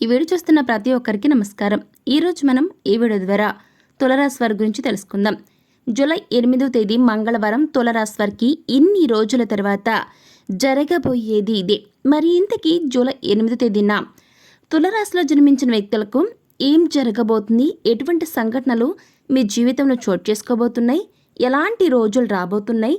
ఈ వీడియో చూస్తున్న ప్రతి ఒక్కరికి నమస్కారం. ఈరోజు మనం ఈ వీడియో ద్వారా తులరాశి వారి గురించి తెలుసుకుందాం. జూలై ఎనిమిదో తేదీ మంగళవారం తులరాశి వారికి ఇన్ని రోజుల తర్వాత జరగబోయేది ఇదే. మరి ఇంతకీ జూలై ఎనిమిదో తేదీన తులరాశిలో జన్మించిన వ్యక్తులకు ఏం జరగబోతుంది? ఎటువంటి సంఘటనలు మీ జీవితంలో చోటు చేసుకోబోతున్నాయి? ఎలాంటి రోజులు రాబోతున్నాయి?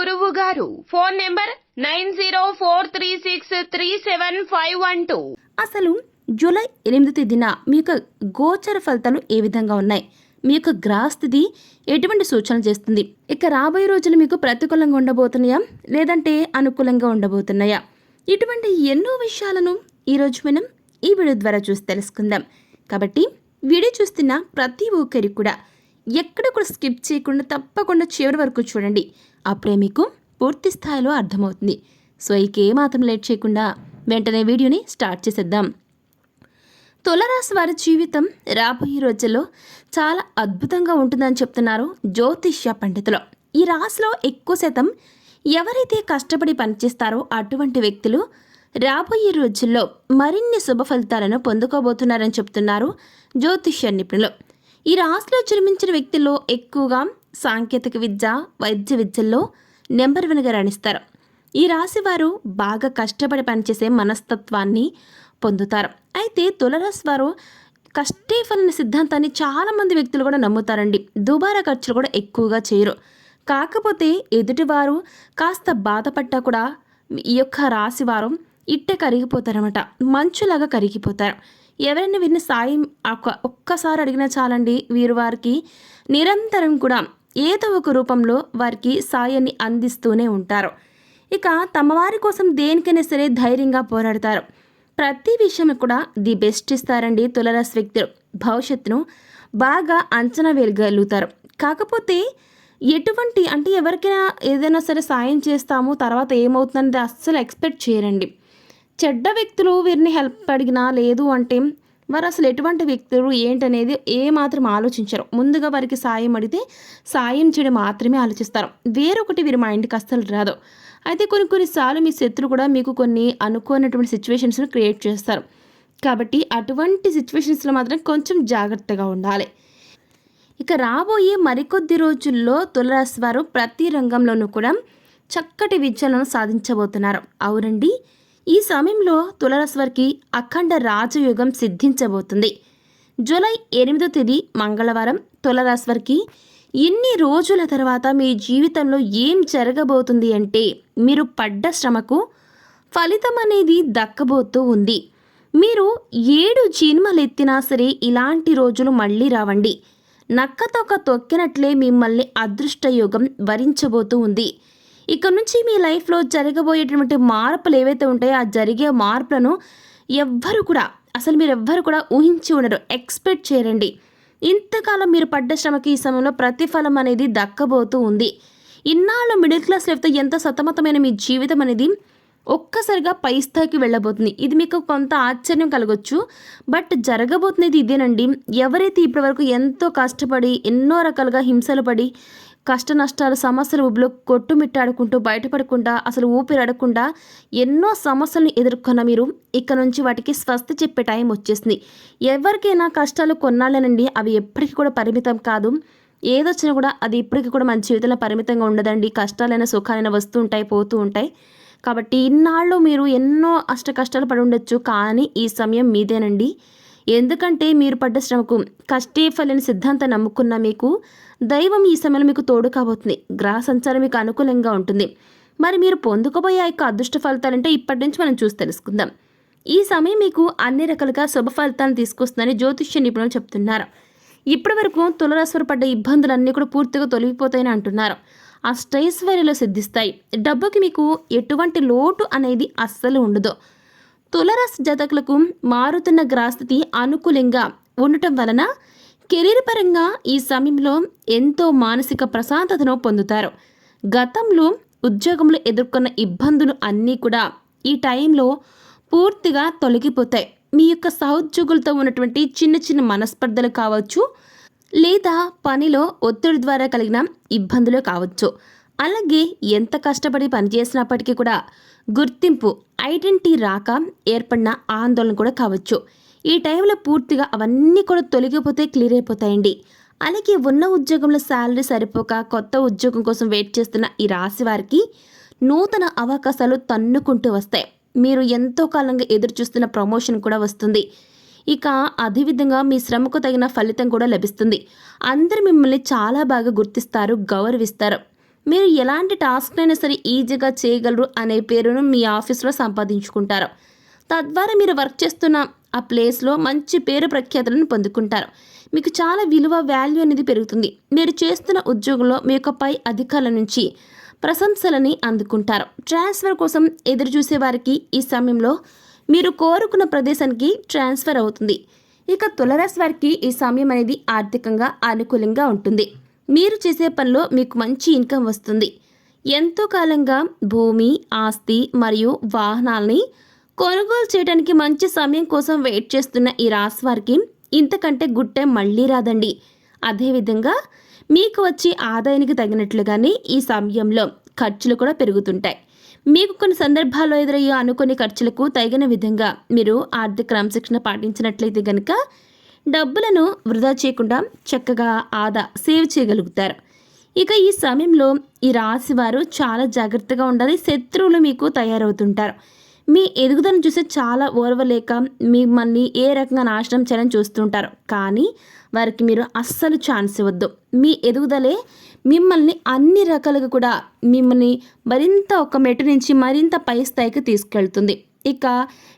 గురువు గారు phone number nine zero four three six three seven five one two. అసలు జూలై ఎనిమిది తేదీన మీ యొక్క గోచర ఫలితాలు ఏ విధంగా ఉన్నాయి? మీ యొక్క గ్రహస్థితి ఎటువంటి సూచనలు చేస్తుంది? ఇక రాబోయే రోజులు మీకు ప్రతికూలంగా ఉండబోతున్నాయా? లేదంటే అనుకూలంగా ఉండబోతున్నాయా? ఇటువంటి ఎన్నో విషయాలను ఈరోజు మనం ఈ వీడియో ద్వారా చూసి తెలుసుకుందాం. కాబట్టి వీడియో చూస్తున్న ప్రతి ఒక్కరికి కూడా ఎక్కడ కూడా స్కిప్ చేయకుండా తప్పకుండా చివరి వరకు చూడండి. అప్పుడే మీకు పూర్తి స్థాయిలో అర్థమవుతుంది. సో ఇక ఏమాత్రం లేట్ చేయకుండా వెంటనే వీడియోని స్టార్ట్ చేసేద్దాం. తులరాశి వారి జీవితం రాబోయే రోజుల్లో చాలా అద్భుతంగా ఉంటుందని చెప్తున్నారు జ్యోతిష్య పండితులు. ఈ రాశిలో ఎక్కువ శాతం ఎవరైతే కష్టపడి పనిచేస్తారో అటువంటి వ్యక్తులు రాబోయే రోజుల్లో మరిన్ని శుభ ఫలితాలను పొందుకోబోతున్నారని చెప్తున్నారు జ్యోతిష్య నిపుణులు. ఈ రాశిలో జన్మించిన వ్యక్తుల్లో ఎక్కువగా సాంకేతిక విద్య వైద్య విద్యల్లో నెంబర్ వన్గా రాణిస్తారు. ఈ రాశి వారు బాగా కష్టపడి పనిచేసే మనస్తత్వాన్ని పొందుతారు. అయితే తులరాశి వారు కష్టే ఫలిన సిద్ధాంతాన్ని చాలామంది వ్యక్తులు కూడా నమ్ముతారండి. దుబారా ఖర్చులు కూడా ఎక్కువగా చేయరు. కాకపోతే ఎదుటివారు కాస్త బాధపడ్డా కూడా ఈ యొక్క రాశి వారు ఇట్టే కరిగిపోతారన్నమాట. మంచులాగా కరిగిపోతారు. ఎవరైనా వీరిని సాయం ఒక్క- ఒక్కసారి అడిగినా చాలండి వీరు వారికి. నిరంతరం కూడా ఏదో ఒక రూపంలో వారికి సాయాన్ని అందిస్తూనే ఉంటారు. ఇక తమ వారి కోసం దేనికైనా సరే ధైర్యంగా పోరాడతారు. ప్రతి విషయం కూడా ది బెస్ట్ ఇస్తారండి తులరాశి వ్యక్తులు. భవిష్యత్తును బాగా అంచనా వేయగలుగుతారు. కాకపోతే ఎటువంటి అంటే ఎవరికైనా ఏదైనా సరే సాయం చేస్తాము తర్వాత ఏమవుతుందనేది అస్సలు ఎక్స్పెక్ట్ చేయరండి. చెడ్డ వ్యక్తులు వీరిని హెల్ప్ అడిగినా లేదు అంటే వారు అసలు ఎటువంటి వ్యక్తులు ఏంటనేది ఏ మాత్రం ఆలోచించరు. ముందుగా వారికి సాయం అడిగితే సాయం చేయడం మాత్రమే ఆలోచిస్తారు. వేరొకటి వీరి మైండ్కి అస్సలు రాదు. అయితే కొన్ని కొన్నిసార్లు మీ శత్రులు కూడా మీకు కొన్ని అనుకోనటువంటి సిచ్యువేషన్స్ను క్రియేట్ చేస్తారు. కాబట్టి అటువంటి సిచ్యువేషన్స్లో మాత్రం కొంచెం జాగ్రత్తగా ఉండాలి. ఇక రాబోయే మరికొద్ది రోజుల్లో తులరాశి వారు ప్రతి రంగంలోనూ కూడా చక్కటి విజయాలను సాధించబోతున్నారు. అవునండి. ఈ సమయంలో తులరాశి అఖండ రాజయోగం సిద్ధించబోతుంది. జూలై ఎనిమిదో తేదీ మంగళవారం తులరాశి వారికి ఇన్ని రోజుల తర్వాత మీ జీవితంలో ఏం జరగబోతుంది అంటే మీరు పడ్డ శ్రమకు ఫలితం అనేది దక్కబోతూ ఉంది. మీరు ఏడు జన్మలెత్తినా సరే ఇలాంటి రోజులు మళ్ళీ రావండి. నక్కతొక్క తొక్కినట్లే మిమ్మల్ని అదృష్టయోగం వరించబోతూ ఉంది. ఇక నుంచి మీ లైఫ్లో జరగబోయేటటువంటి మార్పులు ఏవైతే ఉంటాయో ఆ జరిగే మార్పులను ఎవ్వరు కూడా అసలు మీరు ఎవ్వరు కూడా ఊహించి ఉండరు. ఎక్స్పెక్ట్ చేయరండి. ఇంతకాలం మీరు పడ్డ శ్రమకి ఈ సమయంలో ప్రతిఫలం అనేది దక్కబోతూ ఉంది. ఇన్నాళ్ళు మిడిల్ క్లాస్ లైఫ్తో ఎంత సతమతమైన మీ జీవితం అనేది ఒక్కసారిగా పై స్థాయికి వెళ్ళబోతుంది. ఇది మీకు కొంత ఆశ్చర్యం కలగొచ్చు. బట్ జరగబోతున్నది ఇదేనండి. ఎవరైతే ఇప్పటివరకు ఎంతో కష్టపడి ఎన్నో రకాలుగా హింసలు పడి కష్ట నష్టాలు సమస్యలు ఉబ్బులో కొట్టుమిట్టాడుకుంటూ బయటపడకుండా అసలు ఊపిరాడకుండా ఎన్నో సమస్యలను ఎదుర్కొన్న మీరు ఇక్కడ నుంచి వాటికి స్వస్తి చెప్పే టైం వచ్చేసింది. ఎవరికైనా కష్టాలు కొన్నాళ్ళనండి అవి ఎప్పటికీ కూడా పరిమితం కాదు. ఏదొచ్చినా కూడా అది ఇప్పటికీ కూడా మన జీవితంలో పరిమితంగా ఉండదండి. కష్టాలైన సుఖాలైన వస్తూ ఉంటాయి పోతూ ఉంటాయి. కాబట్టి ఇన్నాళ్ళు మీరు ఎన్నో అష్ట కష్టాలు పడి ఉండొచ్చు కానీ ఈ సమయం మీదేనండి. ఎందుకంటే మీరు పడ్డ శ్రమకు కష్టే ఫలిన సిద్ధాంతం నమ్ముకున్న మీకు దైవం ఈ సమయంలో మీకు తోడు కాబోతుంది. గ్రహ సంచారం మీకు అనుకూలంగా ఉంటుంది. మరి మీరు పొందుకోబోయే యొక్క అదృష్ట ఫలితాలంటే ఇప్పటి నుంచి మనం చూసి తెలుసుకుందాం. ఈ సమయం మీకు అన్ని రకాలుగా శుభ ఫలితాలను తీసుకొస్తుందని జ్యోతిష్య నిపుణులు చెప్తున్నారు. ఇప్పటి వరకు తులరాశివారు పడ్డ ఇబ్బందులన్నీ కూడా పూర్తిగా తొలగిపోతాయని అంటున్నారు. అష్టైశ్వర్యాలు సిద్ధిస్తాయి. డబ్బుకి మీకు ఎటువంటి లోటు అనేది అస్సలు ఉండదు. తులరాశి జాతకులకు మారుతున్న గ్రాస్థితి అనుకూలంగా ఉండటం వలన కెరీర్ పరంగా ఈ సమయంలో ఎంతో మానసిక ప్రశాంతతను పొందుతారు. గతంలో ఉద్యోగంలో ఎదుర్కొన్న ఇబ్బందులు అన్నీ కూడా ఈ టైంలో పూర్తిగా తొలగిపోతాయి. మీ యొక్క సహోద్యోగులతో ఉన్నటువంటి చిన్న చిన్న మనస్పర్ధలు కావచ్చు లేదా పనిలో ఒత్తిడి ద్వారా కలిగిన ఇబ్బందులు కావచ్చు. అలాగే ఎంత కష్టపడి పనిచేసినప్పటికీ కూడా గుర్తింపు ఐడెంటిటీ రాక ఏర్పడిన ఆందోళన కూడా కావచ్చు. ఈ టైంలో పూర్తిగా అవన్నీ కూడా తొలగిపోతే క్లియర్ అయిపోతాయండి. అలాగే ఉన్న ఉద్యోగంలో శాలరీ సరిపోక కొత్త ఉద్యోగం కోసం వెయిట్ చేస్తున్న ఈ రాశి వారికి నూతన అవకాశాలు తన్నుకుంటూ వస్తాయి. మీరు ఎంతో కాలంగా ఎదురు చూస్తున్న ప్రమోషన్ కూడా వస్తుంది. ఇక అదేవిధంగా మీ శ్రమకు తగిన ఫలితం కూడా లభిస్తుంది. అందరు మిమ్మల్ని చాలా బాగా గుర్తిస్తారు గౌరవిస్తారు. మీరు ఎలాంటి టాస్క్ అయినా సరే ఈజీగా చేయగలరు అనే పేరును మీ ఆఫీస్లో సంపాదించుకుంటారు. తద్వారా మీరు వర్క్ చేస్తున్న ఆ ప్లేస్లో మంచి పేరు ప్రఖ్యాతులను పొందుకుంటారు. మీకు చాలా విలువ వాల్యూ అనేది పెరుగుతుంది. మీరు చేస్తున్న ఉద్యోగంలో మీ యొక్క పై అధికారుల నుంచి ప్రశంసలని అందుకుంటారు. ట్రాన్స్ఫర్ కోసం ఎదురు చూసే వారికి ఈ సమయంలో మీరు కోరుకున్న ప్రదేశానికి ట్రాన్స్ఫర్ అవుతుంది. ఇక తులరాశి వారికి ఈ సమయం అనేది ఆర్థికంగా అనుకూలంగా ఉంటుంది. మీరు చేసే పనిలో మీకు మంచి ఇన్కమ్ వస్తుంది. ఎంతో కాలంగా భూమి ఆస్తి మరియు వాహనాల్ని కొనుగోలు చేయడానికి మంచి సమయం కోసం వెయిట్ చేస్తున్న ఈ రాశి వారికి ఇంతకంటే గుడ్ టైం మళ్ళీ రాదండి. అదేవిధంగా మీకు వచ్చే ఆదాయానికి తగినట్లుగానే ఈ సమయంలో ఖర్చులు కూడా పెరుగుతుంటాయి. మీకు కొన్ని సందర్భాల్లో ఎదురయ్యే అనుకునే ఖర్చులకు తగిన విధంగా మీరు ఆర్థిక క్రమశిక్షణ పాటించినట్లయితే గనుక డబ్బులను వృధా చేయకుండా చక్కగా ఆదా సేవ్ చేయగలుగుతారు. ఇక ఈ సమయంలో ఈ రాశి వారు చాలా జాగ్రత్తగా ఉండాలి శత్రువులు మీకు తయారవుతుంటారు. మీ ఎదుగుదలను చూసే చాలా ఓర్వలేక మిమ్మల్ని ఏ రకంగా నాశనం చేయాలని చూస్తుంటారు. కానీ వారికి మీరు అస్సలు ఛాన్స్ ఇవ్వద్దు. మీ ఎదుగుదలే మిమ్మల్ని అన్ని రకాలుగా కూడా మిమ్మల్ని మరింత ఒక మెట్టు నుంచి మరింత పై స్థాయికి తీసుకెళ్తుంది. ఇక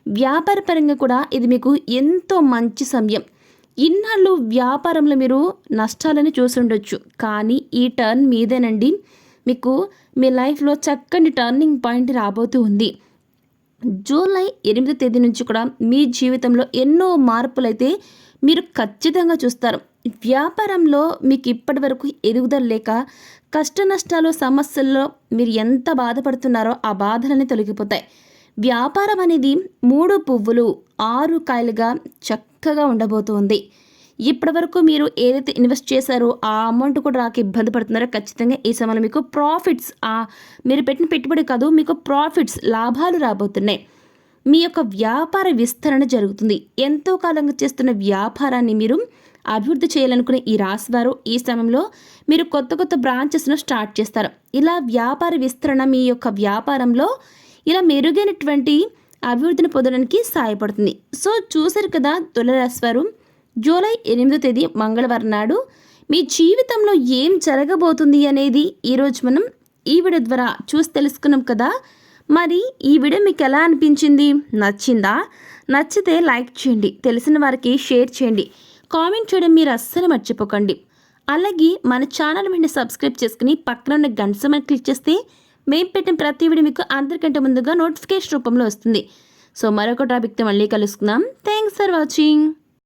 వ్యాపారపరంగా కూడా ఇది మీకు ఎంతో మంచి సమయం. ఇన్నాళ్ళు వ్యాపారంలో మీరు నష్టాలని చూసుండొచ్చు కానీ ఈ టర్న్ మీదేనండి. మీకు మీ లైఫ్లో చక్కని టర్నింగ్ పాయింట్ రాబోతూ ఉంది. జూలై ఎనిమిదో తేదీ నుంచి కూడా మీ జీవితంలో ఎన్నో మార్పులైతే మీరు ఖచ్చితంగా చూస్తారు. వ్యాపారంలో మీకు ఇప్పటి వరకు ఎదుగుదల లేక కష్ట నష్టాలు సమస్యల్లో మీరు ఎంత బాధపడుతున్నారో ఆ బాధలన్నీ తొలగిపోతాయి. వ్యాపారం అనేది మూడు పువ్వులు ఆరు కాయలుగా చక్కగా ఉండబోతోంది. ఇప్పటివరకు మీరు ఏదైతే ఇన్వెస్ట్ చేశారో ఆ అమౌంట్ కూడా రాక ఇబ్బంది పడుతున్నారో ఖచ్చితంగా ఈ సమయంలో మీకు ప్రాఫిట్స్ మీరు పెట్టిన పెట్టుబడి కాదు మీకు ప్రాఫిట్స్ లాభాలు రాబోతున్నాయి. మీ యొక్క వ్యాపార విస్తరణ జరుగుతుంది. ఎంతో కాలంగా చేస్తున్న వ్యాపారాన్ని మీరు అభివృద్ధి చేయాలనుకునే ఈ రాశివారు ఈ సమయంలో మీరు కొత్త కొత్త బ్రాంచెస్ను స్టార్ట్ చేస్తారు. ఇలా వ్యాపార విస్తరణ మీ యొక్క వ్యాపారంలో ఇలా మెరుగైనటువంటి అభివృద్ధిని పొందడానికి సహాయపడుతుంది. సో చూసారు కదా తులరాశివారు జూలై ఎనిమిదో తేదీ మంగళవారం నాడు మీ జీవితంలో ఏం జరగబోతుంది అనేది ఈరోజు మనం ఈ వీడియో ద్వారా చూసి తెలుసుకున్నాం కదా. మరి ఈ వీడియో మీకు ఎలా అనిపించింది? నచ్చిందా? నచ్చితే లైక్ చేయండి తెలిసిన వారికి షేర్ చేయండి. కామెంట్ చేయడం మీరు అస్సలు మర్చిపోకండి. అలాగే మన ఛానల్ వెంటనే సబ్స్క్రైబ్ చేసుకుని పక్కన ఉన్న గంట సమయం క్లిక్ చేస్తే మేము పెట్టిన ప్రతి వీడియో మీకు అందరికంటే ముందుగా నోటిఫికేషన్ రూపంలో వస్తుంది. సో మరొక టాపిక్తో మళ్ళీ కలుసుకుందాం. Thanks for watching